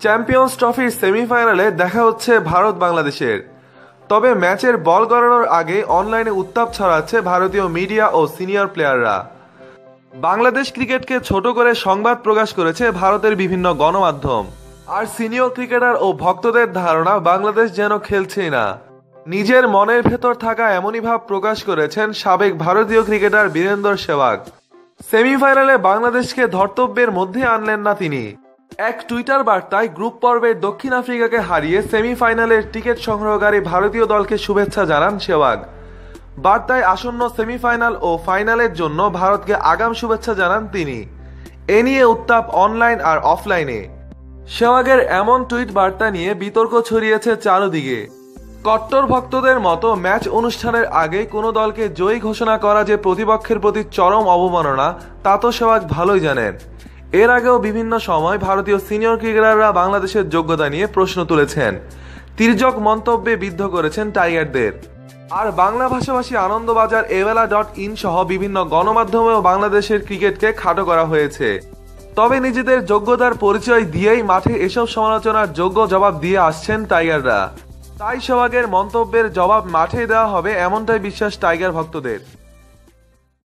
Champions ট্রফির সেমিফাইনালে দেখা হচ্ছে ভারত বাংলাদেশের তবে ম্যাচের বল গড়ানোর আগে অনলাইনে উত্তাপ ছড়াচ্ছে ভারতীয় মিডিয়া ও সিনিয়র প্লেয়াররা। বাংলাদেশ ক্রিকেটকে ছোট করে সংবাদ প্রকাশ করেছে ভারতের বিভিন্ন গণমাধ্যম। আর সিনিয়র ক্রিকেটার ও ভক্তদের ধারণা বাংলাদেশ যেন খেলছেই না। নিজের মনের ভেতর থাকা এমনই ভাব প্রকাশ করেছেন সাবেক ভারতীয় ক্রিকেটার বীরেন্দর সেবাগ সেমিফাইনালে বাংলাদেশকে ধর্তব্যের মধ্যে আনলেন না তিনি। এক টুইটার বার্তায় গ্রুপ পর্বে দক্ষিণ আফ্রিকাকে হারিয়ে সেমিফাইনালের টিকিট সংগ্রহকারী ভারতীয় দলকে শুভেচ্ছা জানান সেবাগ বার্তায় আসন্ন সেমিফাইনাল ও ফাইনালের জন্য ভারতকে আগাম শুভেচ্ছা জানান তিনি। এ নিয়ে উত্তাপ অনলাইন আর অফলাইনে। সেওয়াগের এমন টুইট বার্তা নিয়ে বিতর্ক ছড়িয়েছে চারদিকে। কট্টর ভক্তদের মতো ম্যাচ অনুষ্ঠানের আগে কোনো দলকে জয়ী ঘোষণা করা যে প্রতিপক্ষের প্রতি চরম অবমাননা, তা তো সেওয়াগ ভালোই জানেন। এর আগেও বিভিন্ন সময় ভারতীয় সিনিয়র ক্রিকেটাররা বাংলাদেশের যোগ্যতা নিয়ে প্রশ্ন তুলেছেন। তির্যক মন্তব্যে বিদ্ধ করেছেন টাইগারদের। আর বাংলা ভাষাভাষী আনন্দবাজার এবেলা ডট ইন সহ বিভিন্ন গণমাধ্যমেও বাংলাদেশের ক্রিকেটকে খাটো করা হয়েছে। তবে নিজেদের যোগ্যতার পরিচয় দিয়েই মাঠে এসব সমালোচনার যোগ্য জবাব দিয়ে আসছেন টাইগাররা। তাই সেবাগের মন্তব্যের জবাব মাঠে দেওয়া হবে এমনটাই বিশ্বাস টাইগার ভক্তদের।